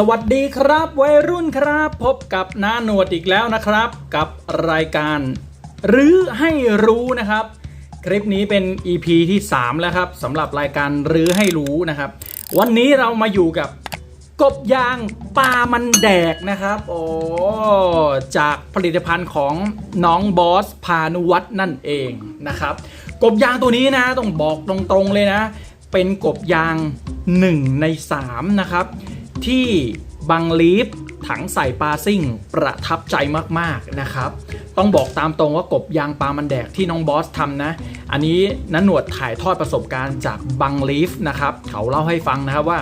สวัสดีครับ วัยรุ่นครับ พบกับน้าหนวดอีกแล้วนะครับ กับรายการหรือให้รู้นะครับ คลิปนี้เป็น EP ที่ 3 แล้วครับสำหรับรายการหรือให้รู้นะครับ วันนี้เรามาอยู่กับกบยางปลามันแดกนะครับโอ้จากผลิตภัณฑ์ของน้องบอสพานุวัฒน์นั่นเองนะครับ กบยางตัวนี้นะต้องบอกตรงๆเลยนะ เป็นกบยาง 1 ใน 3 นะครับ ที่บังลีฟถังใส่ปลาซิ่งประทับใจมากๆนะครับ ต้องบอกตามตรงว่ากบยางปลามันแดกที่น้องบอสทำนะ อันนี้นันหนวดถ่ายทอดประสบการณ์จากบังลีฟนะครับ เขาเล่าให้ฟังนะครับว่า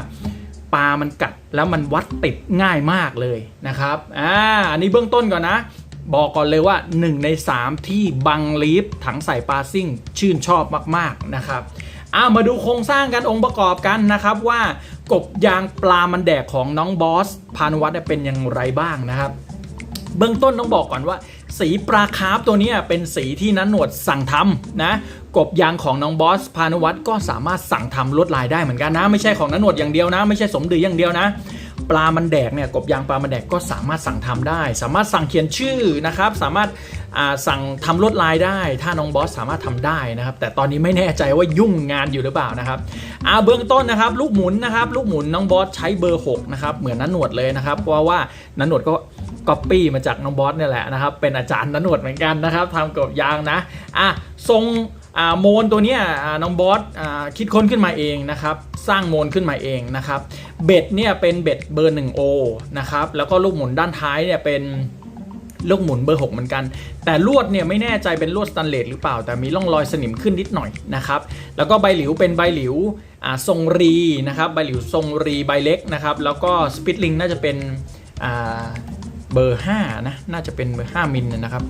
ปลามันกัดแล้วมันวัดติดง่ายมากเลยนะครับอ่าอันนี้เบื้องต้นก่อนนะ บอกก่อนเลยว่า 1 ใน 3 ที่บังลีฟถังใส่ปลาซิ่งชื่นชอบมากๆนะครับอ่ามาดูโครงสร้างกันองค์ประกอบกันนะครับว่า กบยางปลามันแดกของน้องบอสพานวัฒน์เป็นอย่างไรบ้างนะครับ เบื้องต้นต้องบอกก่อนว่า สีปลาคาร์ฟตัวนี้เป็นสีที่นันหนวดสั่งทำนะกบยางของน้องบอสพานุวัฒน์ก็สามารถสั่งทำลวดลายได้เหมือนกันนะ ไม่ใช่ของนันหนวดอย่างเดียวนะ ไม่ใช่สมดืออย่างเดียวนะปลามันแดกเนี่ยกบยางปลามันแดกก็สามารถสั่งทำได้ สามารถสั่งเขียนชื่อนะครับ สามารถ สั่งทำลวดลายได้ ถ้าน้องบอสสามารถทำได้นะครับ แต่ตอนนี้ไม่แน่ใจว่ายุ่งงานอยู่หรือเปล่านะครับอ่าเบื้องต้นนะครับ ลูกหมุนนะครับลูกหมุนน้องบอสใช้เบอร์6นะครับเหมือนนันหนวดเลยนะครับเพราะว่านันหนวดก็ก๊อปปี้มาจากน้องบอสเนี่ยแหละนะครับเป็นอาจารย์นันหนวดเหมือนกันนะครับทำกับยางนะอะทรงโมนตัวนี้น้องบอสคิดค้นขึ้นมาเองนะครับสร้างโมนขึ้นมาเองนะครับเบ็ดเนี่ยเป็นเบ็ดเบอร์ 1O นะครับแล้วก็ลูกหมุนด้านท้ายเนี่ยเป็น ลูกหมุนเบอร์ 6 เหมือนกัน แต่ลวดเนี่ยไม่แน่ใจเป็นลวดสแตนเลสหรือเปล่า แต่มีร่องรอยสนิมขึ้นนิดหน่อยนะครับ แล้วก็ใบหลิวเป็นใบหลิวทรงรีนะครับ ใบหลิวทรงรีใบเล็กนะครับ แล้วก็สปิตลิงน่าจะเป็น เบอร์5นะน่าจะเป็นเบอร์5มิลนะครับ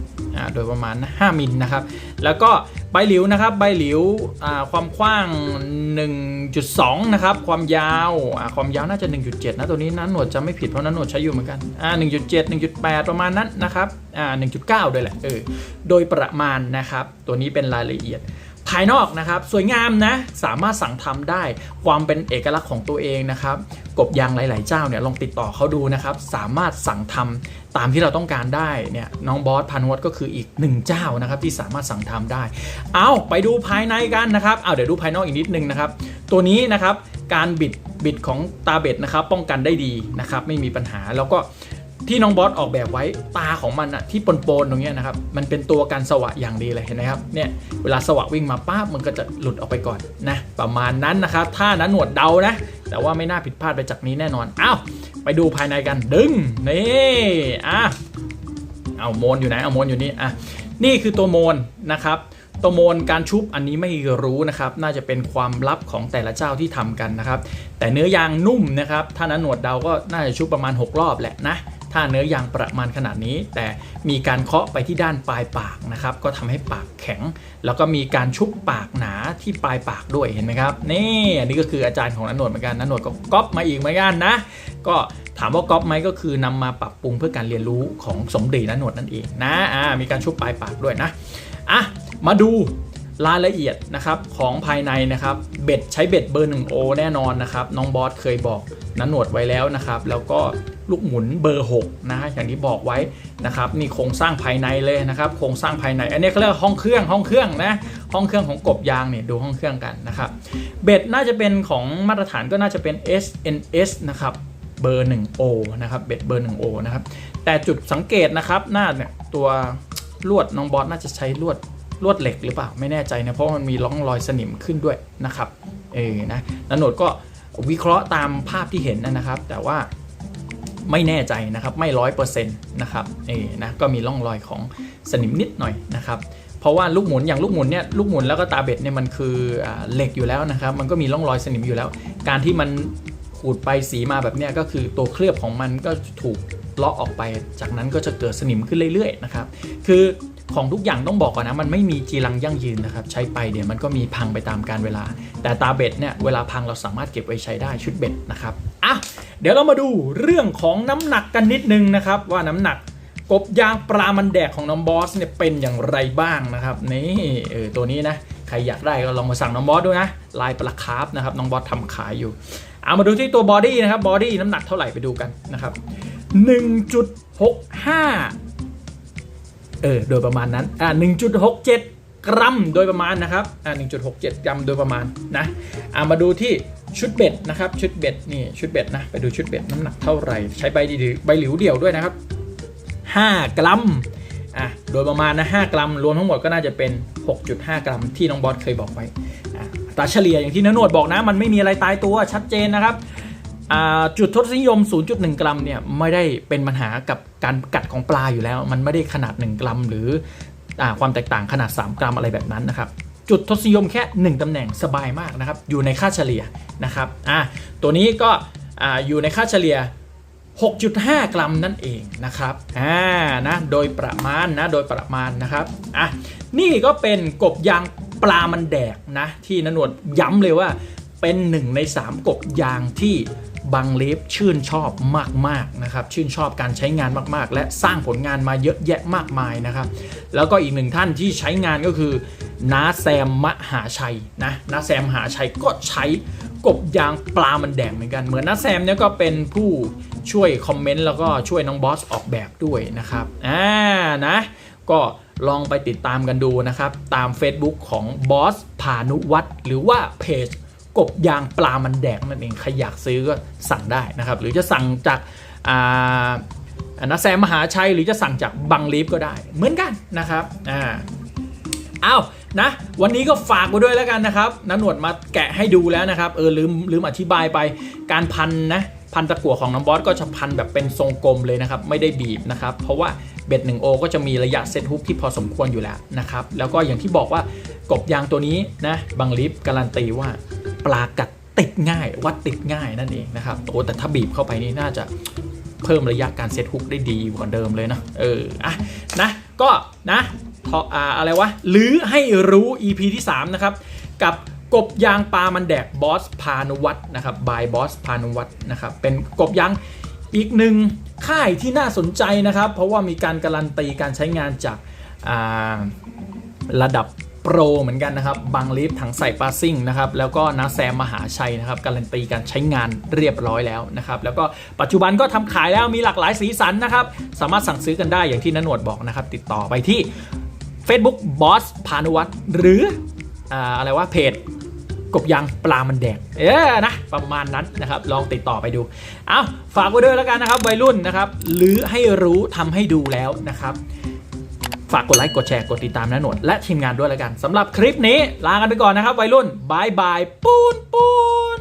โดยประมาณนะ5มิลนะครับ แล้วก็ใบหลิวนะครับใบหลิวความกว้าง 1.2 นะครับ ความยาวความยาวน่าจะ 1.7 นะตัวนี้นั้นหนวดจะไม่ผิดเพราะนั้นหนวดใช้อยู่เหมือนกันอ่า1.7 1.8 ประมาณนั้นนะครับอ่า1.9 ด้วยแหละเออโดยประมาณนะครับ ตัวนี้เป็นรายละเอียด ภายนอกนะครับ สวยงามนะ สามารถสั่งทำได้ความเป็นเอกลักษณ์ของตัวเองนะครับ กบยางหลาย ๆ เจ้าเนี่ยลองติดต่อเขาดูนะครับ สามารถสั่งทำตามที่เราต้องการได้เนี่ยน้องบอสพันวัตก็คืออีกหนึ่งเจ้านะครับที่สามารถสั่งทำได้ เอาไปดูภายในกันนะครับเอาเดี๋ยวดูภายนอกอีกนิดนึงนะครับ ตัวนี้นะครับการบิดบิดของตาเบ็ดนะครับ ป้องกันได้ดีนะครับ ไม่มีปัญหาแล้วก็ ที่น้องบอสออกแบบไว้ตาของมันอะที่ปนๆตรงเนี้ยนะครับ มันเป็นตัวการสวะอย่างดีเลยเห็นไหมครับเนี่ยเวลาสวะวิ่งมาป้าบมันก็จะหลุดออกไปก่อนนะประมาณนั้นนะครับถ้านั้นหนวดเดานะ แต่ว่าไม่น่าผิดพลาดไปจากนี้แน่นอนอ้าวไปดูภายในกันดึงนี่อะเอาโมนอยู่ไหนเอาโมนอยู่นี่อะนี่คือตัวโมนนะครับตัวโมนการชุบอันนี้ไม่รู้นะครับ น่าจะเป็นความลับของแต่ละเจ้าที่ทำกันนะครับ แต่เนื้อยางนุ่มนะครับ ถ้านั้นหนวดเดาก็น่าจะชุบประมาณ 6 รอบแหละนะ ถ้าเนื้อยางประมาณขนาดนี้ แต่มีการเคาะไปที่ด้านปลายปากนะครับ ก็ทำให้ปากแข็ง แล้วก็มีการชุบปากหนาที่ปลายปากด้วยเห็นไหมครับ นี่อันนี้ก็คืออาจารย์ของนันหนวดเหมือนกันนันหนวดก็ก๊อปมาอีกเหมือนกันนะ ก็ถามว่าก๊อปไหมก็คือนำมาปรับปรุงเพื่อการเรียนรู้ของสมเด็จนันหนวดนั่นเองนะอ่ามีการชุบปลายปากด้วยนะอะมาดู รายละเอียดนะครับของภายในนะครับเบ็ดใช้เบ็ดเบอร์ 1O แน่นอนนะครับน้องบอสเคยบอกนันหนวดไว้แล้วนะครับ แล้วก็ลูกหมุนเบอร์6นะฮะอย่างที่บอกไว้นะครับนี่โครงสร้างภายในเลยนะครับโครงสร้างภายใน อันนี้เขาเรียกห้องเครื่องห้องเครื่องนะห้องเครื่องของกบยางเนี่ยดูห้องเครื่องกันนะครับเบ็ดน่าจะเป็นของมาตรฐานก็น่าจะเป็น SNS นะครับเบอร์ 1O นะครับเบ็ดเบอร์ 1O นะครับแต่จุดสังเกตนะครับหน้าเนี่ยตัวลวดน้องบอสน่าจะใช้ลวด ลวดเหล็กหรือเปล่าไม่แน่ใจนะเพราะมันมีร่องรอยสนิมขึ้นด้วยนะครับเออนะนันโหนดก็วิเคราะห์ตามภาพที่เห็นนะครับ แต่ว่าไม่แน่ใจนะครับไม่ร้อยเปอร์เซ็นต์นะครับเออนะก็มีร่องรอยของสนิมนิดหน่อยนะครับเพราะว่าลูกหมุนอย่างลูกหมุนเนี่ยลูกหมุนแล้วก็ตาเบ็ดเนี่ยมันคืออเหล็กอยู่แล้วนะครับ มันก็มีร่องรอยสนิมอยู่แล้ว การที่มันขูดไปสีมาแบบเนี้ยก็คือตัวเคลือบของมันก็ถูกเลาะออกไป จากนั้นก็จะเกิดสนิมขึ้นเรื่อยๆนะครับ คือ ของทุกอย่างต้องบอกก่อนนะมันไม่มีจีรังยั่งยืนนะครับใช้ไปเดี๋ยวมันก็มีพังไปตามการเวลา แต่ตาเบ็ดเนี่ยเวลาพังเราสามารถเก็บไว้ใช้ได้ชุดเบ็ดนะครับอะเดี๋ยวเรามาดูเรื่องของน้ำหนักกันนิดนึงนะครับว่าน้ำหนักกบยางปลามันแดกของน้องบอสเนี่ยเป็นอย่างไรบ้างนะครับนี่เออตัวนี้นะใครอยากได้ก็ลองมาสั่งน้องบอสดูนะลายปลาคาร์ฟนะครับน้องบอสทำขายอยู่เอามาดูที่ตัวบอดี้นะครับบอดี้น้ำหนักเท่าไหร่ไปดูกันนะครับ1.65 เออโดยประมาณนั้นอ่า1.67 กรัมโดยประมาณนะครับอ่า1.67 กรัมโดยประมาณนะอ่ามาดูที่ชุดเบ็ดนะครับชุดเบ็ดนี่ชุดเบ็ดนะไปดูชุดเบ็ดน้ำหนักเท่าไหร่ ใช้ใบดีใบหลิวเดี่ยวด้วยนะครับ 5 กรัมอะโดยประมาณนะ5กรัม รวมทั้งหมดก็น่าจะเป็น 6.5 กรัม ที่น้องบอสเคยบอกไว้อะอัตาเฉลี่ยอย่างที่นโนดบอกนะ มันไม่มีอะไรตายตัวชัดเจนนะครับ จุดทศนิยม 0.1 กรัมเนี่ยไม่ได้เป็นปัญหากับการกัดของปลาอยู่แล้ว มันไม่ได้ขนาด 1 กรัม หรืออความแตกต่างขนาด 3 กรัมอะไรแบบนั้นนะครับ จุดทศนิยมแค่ 1ตำแหน่งสบายมากนะครับ อยู่ในค่าเฉลี่ยนะครับอะตัวนี้ก็ออยู่ในค่าเฉลี่ย 6.5 กรัมนั่นเองนะครับอ่านะโดยประมาณนะโดยประมาณนะครับอะนี่ก็เป็นกบยางปลามันแดกนะที่นนวดย้ำเลยว่าเป็นหนึ่งใน 3 กบยางที่ บังเลฟชื่นชอบมากๆนะครับชื่นชอบการใช้งานมากๆ และสร้างผลงานมาเยอะแยะมากมายนะครับแล้วก็อีกหนึ่งท่านที่ใช้งานก็คือน้าแซมมหาชัยนะน้าแซมมหาชัยก็ใช้กบยางปลามันแดงเหมือนกัน เหมือนน้าแซมเนี่ยก็เป็นผู้ช่วยคอมเมนต์แล้วก็ช่วยน้องบอสออกแบบด้วยนะครับอ่านะก็ลองไปติดตามกันดูนะครับ ตาม Facebook ของบอสพานุวัตรหรือว่าเพจ กบยางปลามันแดกนั่นเองใครอยากซื้อก็สั่งได้นะครับหรือจะสั่งจากอ่านะแซมมหาชัยหรือจะสั่งจากบังลีฟก็ได้เหมือนกันนะครับอ่าอ้าวนะวันนี้ก็ฝากไว้ด้วยแล้วกันนะครับนันหนวดมาแกะให้ดูแล้วนะครับเออลืมลืมอธิบายไปการพันนะ พันตะกั่วของน้องบอสก็จะพันแบบเป็นทรงกลมเลยนะครับ ไม่ได้บีบนะครับ เพราะว่าเบ็ด1โอก็จะมีระยะเซตฮุกที่พอสมควรอยู่แล้วนะครับ แล้วก็อย่างที่บอกว่ากบยางตัวนี้นะบังลีฟการันตีว่าปลากัดติดง่ายวัดติดง่ายนั่นเองนะครับโอ้แต่ถ้าบีบเข้าไปนี่น่าจะเพิ่มระยะการเซตฮุกได้ดีกว่าเดิมเลยนะเอออะนะก็นะทออ่าอะไรวะหรือให้รู้ EP ที่ 3 นะครับ กับ กบยางปลามันแดกบอสพานุวัตนะครับบายบอสพานุวัตนะครับเป็นกบยางอีกหนึ่งค่ายที่น่าสนใจนะครับ เพราะว่ามีการการันตีการใช้งานจาการะดับโปรเหมือนกันนะครับบางลิฟถังใส่ปาซิ่งนะครับแล้วก็นาแซมมหาชัยนะครับการันตีการใช้งานเรียบร้อยแล้วนะครับแล้วก็ปัจจุบันก็ทำขายแล้วมีหลากหลายสีสันนะครับสามารถสั่งซื้อกันได้อย่างที่นนวดบอกนะครับ ติดต่อไปที่ Facebook Boss พานุวัตรหรือออะไรว่าเพจ กบยางปลามันแดงเออนะประมาณนั้นนะครับลองติดต่อไปดูเอาฝากไว้ด้วยแล้วกันนะครับวัยรุ่นนะครับหรือให้รู้ทำให้ดูแล้วนะครับ ฝากกดไลค์กดแชร์กดติดตามนะหนวดและทีมงานด้วยแล้วกันสำหรับคลิปนี้ลากันไปก่อนนะครับวัยรุ่นบายบายปูนปูน